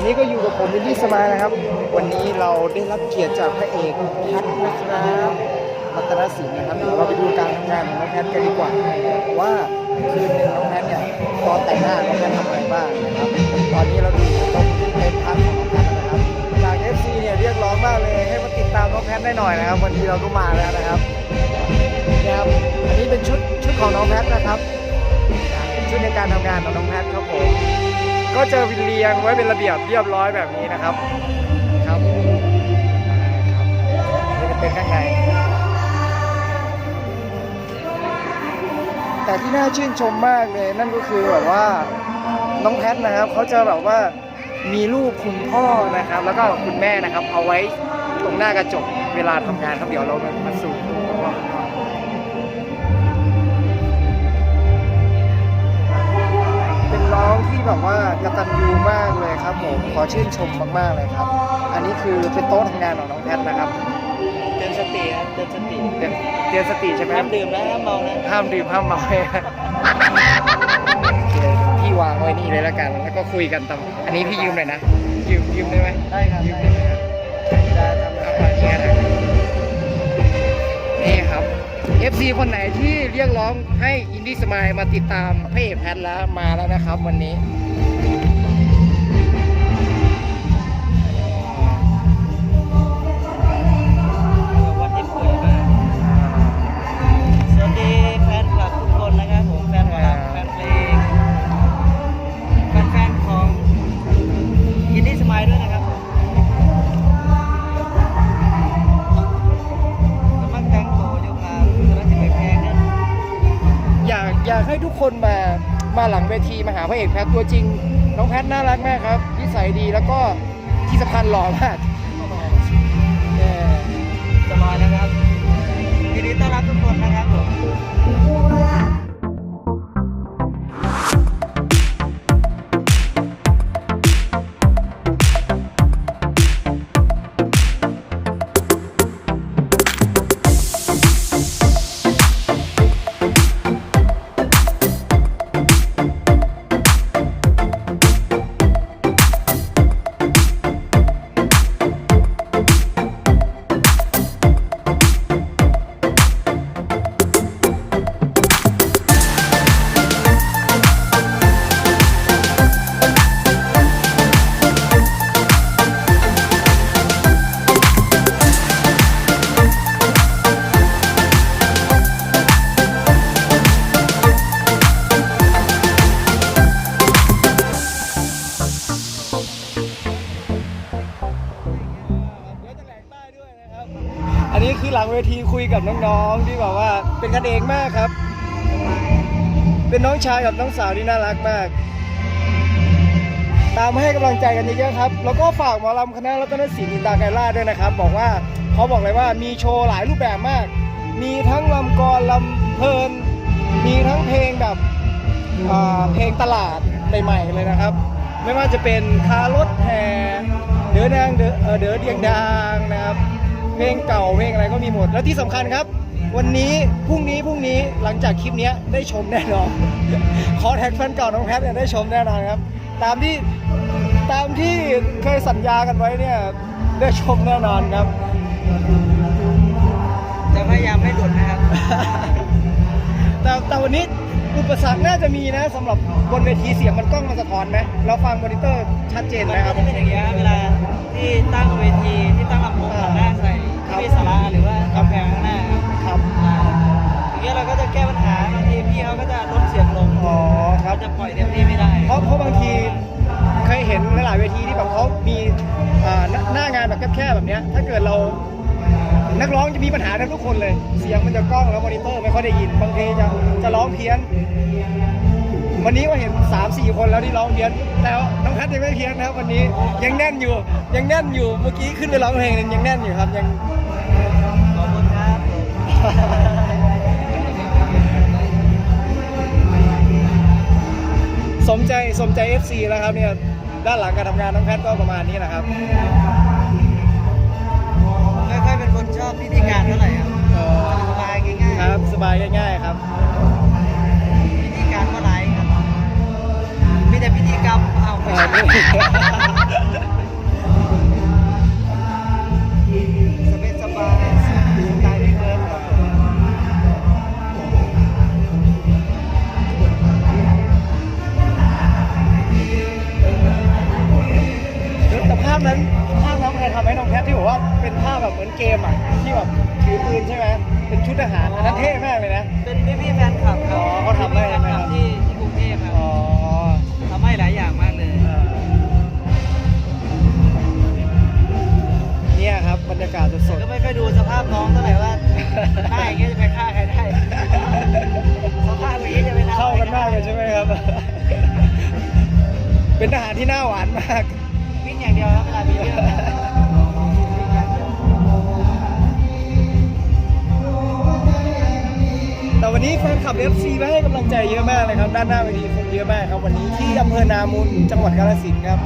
อนนี้ก็อยู่กับผมวินดี้สมานะครับ วันนี้เราได้รับเกียรติจากพระเอกแพทนะครับรัตนศิลป์นะครับเดี๋ยวเราไปดูการทำงานของน้องแพทกันดีกว่า ว่าคืนหนึ่งน้องแพทเนี่ยตอนแต่งหน้าน้องแพททำอะไรบ้างนะครับ ตอนนี้เราดูตรงเป็นพักของน้องแพทนะครับ จาก FC เนี่ยเรียกร้องมากเลยให้มาติดตามน้องแพทได้หน่อยนะครับ วันนี้เราก็มาแล้วนะครับนี่ยครับอันนี้เป็นชุดชุดของน้องแพทนะครับชุดในการทำงานของน้องแพทครับผม ก็จะเรียงไว้เป็นระเบียบเรียบร้อยแบบนี้นะครับ ครับนี่จะเป็นข้างใน แต่ที่น่าชื่นชมมากเลยนั่นก็คือแบบว่าน้องแพทนะครับเขาจะแบบว่ามีรูปคุณพ่อนะครับ แล้วก็คุณแม่นะครับ เอาไว้ตรงหน้ากระจกเวลาทำงานครับเดี๋ยวเรามาสู่ว่ อชื่นชมมากๆเลยครับ อันนี้คือเป็นโต๊ะทำงานของน้องแพทนะครับเตือนสติครับเตือนสติเตือนเตือนสติใช่ไหมห้ามดื่มนะห้ามเมานะห้ามดื่มห้ามเมาโอเคพี่วางไว้นี่เลยแล้วกัน แล้วก็คุยกันต่ออันนี้พี่ยืมเลยนะ ยืมยืมได้ไหมได้ครับยืมได้ไหมครับจะทำเอาแบบนี้นะนี่ครับ FC คนไหนที่เรียกร้องให้อินดี้สมายมาติดตามพระเอกแพทแล้วมาแล้วนะครับ วันนี้วัน มามาหลังเวทีมาหาพระเอกแพทตัวจริง น้องแพทน่ารักมากครับนิสัยดีแล้วก็ที่สำคัญหล่อมากสบายนะครับยินดีต้อนรับทุกคนนะครับผม นี้คือหลังเวทีคุยกับน้องๆที่แบบว่าเป็นกันเองมากครับ เป็นน้องชายกับน้องสาวที่น่ารักมาก ตามมาให้กำลังใจกันเยอะๆครับ แล้วก็ฝากหมอลำคณะรัตนศิลป์อินดาไกรล่าด้วยนะครับ บอกว่าเขาบอกเลยว่ามีโชว์หลายรูปแบบมาก มีทั้งลำกรลำเพลิน มีทั้งเพลงแบบเพลงตลาดใหม่ๆเลยนะครับ ไม่ว่าจะเป็นคารถแห่เดือดางเดือเอ่อเดือเดียงดางนะครับ เพลงเก่าเพลงอะไรก็มีหมด แล้วที่สำคัญครับ วันนี้พรุ่งนี้พรุ่งนี้หลังจากคลิปเนี้ยได้ชมแน่นอน ขอแท็กแฟนเก่าน้องแพทเนี่ยได้ชมแน่นอนครับ ตามที่ตามที่เคยสัญญากันไว้เนี่ยได้ชมแน่นอนครับ จะพยายามไม่หลุดนะครับ แต่แต่วันนี้อุปสรรคน่าจะมีนะสำหรับบนเวทีเสียงมันกล้องมันสะท้อนไหมเราฟังมอนิเตอร์ชัดเจนมันไหมคก็รับจะเป็นอย่างเงี้ยเวลาที่ตั้งเวทีที่ตั้งลำโพงหั จะปล่อยเต็มที่ไม่ได้เพราะเพราะบางทีเคยเห็นหลายๆเวทีที่แบบเขามีอ่าหน้าหน้างานแบบแคบๆแบบเนี้ยถ้าเกิดเรา นักร้องจะมีปัญหาทั้งทุกคนเลย เสียงมันจะกล้องแล้วมอนิเตอร์ไม่ค่อยได้ยิน บางทีจะจะร้องเพี้ยน วันนี้ก็เห็น 3 4 คนแล้วที่ร้องเพี้ยนแต่น้องแพทยังไม่เพี้ยนนะครับวันนี้ยังแน่นอยู่ ยังแน่นอยู่เมื่อกี้ขึ้นไปร้องเพลงยังแน่นอยู่ครับยัง ขอบคุณครับ สมใจสมใจ FC แล้วครับเนี่ยด้านหลังการทำงานน้องแพทก็ประมาณนี้นะครับไม่ค่อยเป็นคนชอบพิธีการเท่าไหร่ครับเอ่อสบายง่ายครับสบายง่ายๆครับๆพิธีการก็หลายครับมีแต่พิธีกรรมเอาไป วับเอฟซีมาให้กำลังใจเยอะมากเลยครับ ด้านหน้าเวทีคนเยอะมากครับวันนี้ที่อำเภอนามุนจังหวัดกาฬสินธุ์ครับ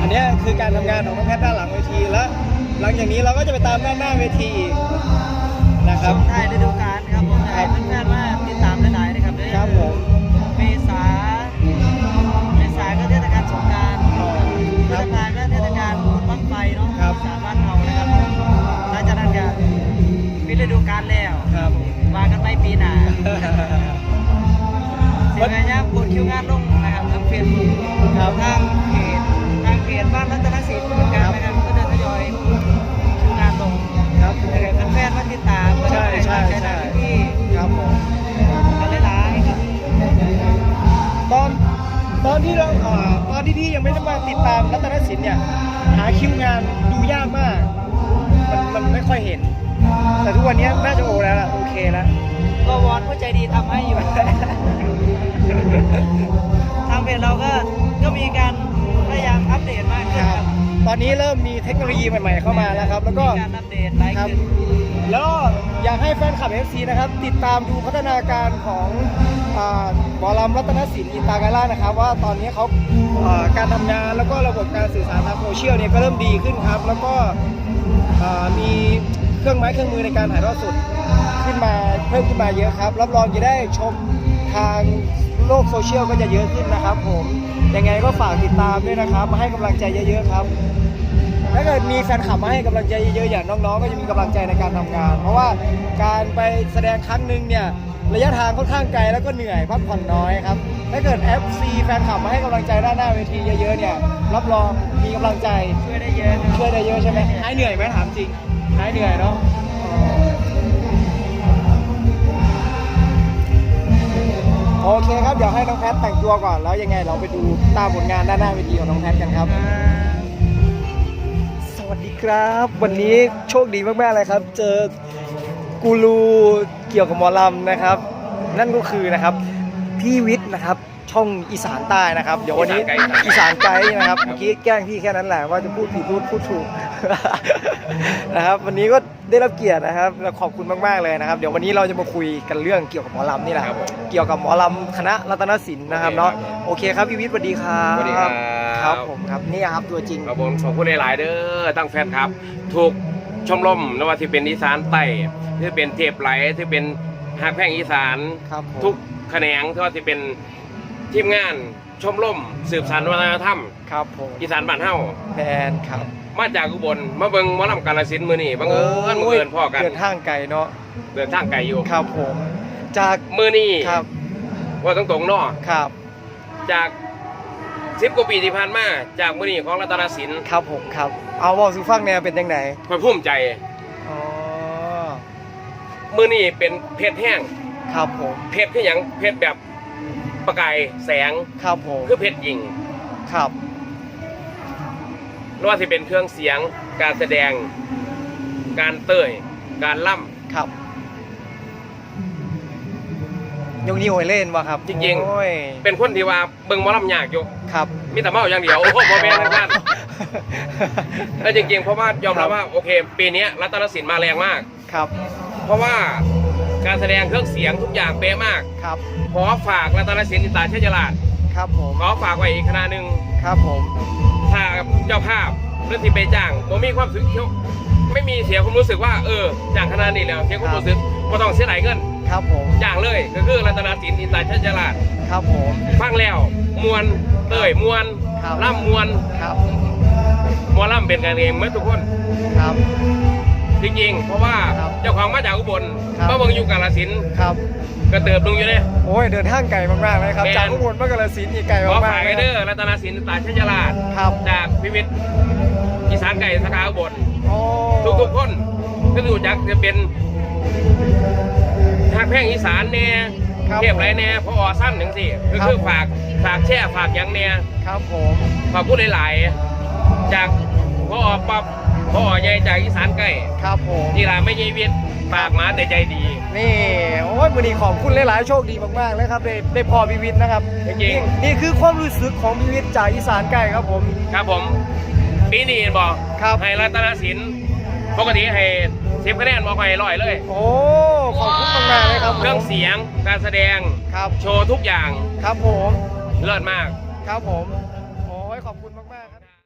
อันนี้คือการทำงานของน้องแพทย์ด้านหลังเวทีและหลังจากนี้เราก็จะไปตามด้านหน้าเวทีนะครับ ถ่ายฤดูกาลครับผมอยากให้เพื่อนๆว่า สิ่งนี้ปวดคิวงานลงนะครับทางเฟซบุ๊กครับทางเพจทางเพจบ้านรัตนศิลป์เหมือนกันนะครับก็จะทยอยคิวงานลงครับถ้าเกิดแฟนๆมาติดตามใช่ใช่ใช่ที่ครับผมกันหลายๆครับตอนตอนที่เราเอ่อตอนที่พี่ยังไม่ได้มาติดตามรัตนศิลป์เนี่ยหาคิวงานดูยากมาก มันมันไม่ค่อยเห็น แต่ทุกวันนี้น่าจะโอแล้วล่ะโอเคแล้วก็วอนผู้ใจดีทำให้อยู่ ทางเพจเราก็ก็มีการพยายามอัปเดตมากขึ้นครับตอนนี้เริ่มมีเทคโนโลยีใหม่ๆเข้ามาแล้วครับ แล้วก็มีการอัปเดตไลฟ์ครับขึ้นแล้วก็อยากให้แฟนคลับ FC นะครับ ติดตามดูพัฒนาการของอ่าหมอลำรัตนศิลป์อินตาการ่านะครับ ว่าตอนนี้เขาอ่าการทำงานแล้วก็ระบบการสื่อสารทางโซเชียลเนี่ยก็เริ่มดีขึ้นครับ แล้วก็อ่ามีเครื่องไม้เครื่องมือในการถ่ายทอดสดขึ้นมาเพิ่มขึ้นมาเยอะครับ รับรองจะได้ชม ทางโลกโซเชียลก็จะเยอะขึ้นนะครับผมยังไงก็ฝากติดตามด้วยนะครับ มาให้กำลังใจเยอะๆครับ ถ้าเกิดมีแฟนคลับมาให้กำลังใจเยอะๆอย่างน้องๆ ก็จะมีกำลังใจในการทำงาน เพราะว่าการไปแสดงครั้งหนึ่งเนี่ยระยะทางค่อนข้างไกลแล้วก็เหนื่อยพักผ่อนน้อยครับถ้าเกิด FC แฟนคลับมาให้กำลังใจด้านหน้าเวทีเยอะๆเนี่ยรับรองมีกำลังใจช่วยได้เยอะช่วยได้เยอะใช่ไหมหายเหนื่อยไหมถามจริงหายเหนื่อยเนาะ โอเคครับเดี๋ยวให้น้องแพทแต่งตัวก่อนแล้วยังไงเราไปดูตามผลงานด้านหน้าเวทีของน้องแพทกันครับ สวัสดีครับ วันนี้โชคดีมากๆเลยครับ เจอกูรูเกี่ยวกับหมอลำนะครับ นั่นก็คือนะครับพี่วิทย์นะครับช่องอีสานใต้นะครับ เดี๋ยววันนี้อีสานไกด์นะครับเมื่อกี้แกล้งพี่แค่นั้นแหละว่าจะพูดผิดพูดพูดถูกนะครับ วันนี้ก็ ได้รับเกียรตินะครับและขอบคุณมากๆเลยนะครับเดี๋ยววันนี้เราจะมาคุยกันเรื่องเกี่ยวกับหมอลำนี่แหละครับผมเกี่ยวกับหมอลำคณะรัตนศิลป์นะครับเนาะโอเคครับพี่วิทย์สวัสดีครับสวัสดีครับ ครับผมครับนี่ครับตัวจริง ครับผมขอบคุณหลาย ๆ เด้อตั้งแฟนครับ ถูกชมรมไม่ว่าที่เป็นอีสานใต้ที่เป็นเทพไหลที่เป็นหักแพร่งอีสาน ครับผมทุกแขนงที่ว่าที่เป็นทีมงานชมรมสืบสานวัฒนธรรม ครับผมอีสานบ้านเฮาแมนครับ มาจากอุบลมาเบิ่งหมอลำกาลสินธุ์มื้อนี้บังเอิญบังเอิญพ่อกันเดินทางไกลเนาะเดินทางไกลอยู่ครับผมจากมื้อนี้ครับว่าตรงๆเนาะครับจากสิบกว่าปีที่ผ่านมาจากมื้อนี้ของรัตนศิลป์ครับผมครับ เอาบอกสุฟังแนวเป็นยังไงค่อยภูมิใจอ๋อมื้อนี้เป็นเพชรแห้งครับผมเพชรคืออย่างเพชรแบบประกายแสงครับผมคือเพชรยิงครับ ไม่ว่าจะเป็นเครื่องเสียง การแสดง การเต้ย การล่ครับยกนิ้วให้เล่นวะครับจริงๆ โอ้ยำเป็นคนที่ว่าเบิ่งหมอลำยากอยู่ ครับมีแต่เมาอย่างเดียว โอ้โหโมเมนต์นั่นแล้วจริงๆ เพราะว่ายอมรับว่าโอเค ปีนี้รัตนศิลป์มาแรงมาก ครับ เพราะว่าการแสดงเครื่องเสียงทุกอย่างเป๊ะมาก ครับ ขอฝากรัตนศิลป์อิตาเชยจลาดครับผม ขอฝากไว้อีกคณะหนึ่งครับผม ถ้าเจ้าภาพหรือที่ไปจ้างผมมีความรู้สึกไม่มีเสียความรู้สึกว่าเออจ้างคณะนี้แล้วเสียความรู้สึกก็ต้องเสียหลายเงินครับผมอย่างเลยก็คือรัตนศิลป์อินตาชัยราชครับผมฟังแล้วมวนเต้ยมวนครับล่ำมวนครับมวนล่ำเป็นกันเองเหมื่อนทุกคนครับ จริงๆ เพราะว่าครับเจ้าของมาจากอุบลครับ มาเบิ่งอยู่กาลสินธุ์ครับก็เติบลงอยู่เนี่ยโอ้ยเดินทางไกลมากๆเลยครับ แม่น จากอุบลมากาฬสินธุ์อีกไกลขอมาฝากกๆไอเลยเดอร์รัตนศิลป์อินตาชัยราชครับจากพิวิทย์อีสานไก่สาขาอุบลโอ้ทุกๆคนก็รู้จักจะเป็นทางแพร่งอีสานเนี่ยครับเทียบไรเนี่ยพออสั้นถึงสิก็คือฝากฝากแช่ฝากหยังเนี่ย ครับผมฝากพูดหลาย ๆ จากพออปั๊บ พออใหญ่จากอีสานใกล้ครับผมนี่ล่ะไม่ใช่เวียดปากหมาแต่ใจดี นี่โอ้ยวันนี้ขอบคุณหลายๆโชคดีมากๆเลยครับได้ได้พอพิวิทย์นะครับจริงๆ นี่นี่คือความรู้สึกของพิวิทย์จากอีสานไกลครับผม ครับผมปีนี้บอกครับ ให้รัตนศิลป์ปกติให้สิบคะแนนบอกให้ร้อยเลย โอ้ขอบคุณมากๆเลยครับผมเครื่องเสียงการแสดงครับโชว์ทุกอย่างครับผมเลิศมาก ครับผม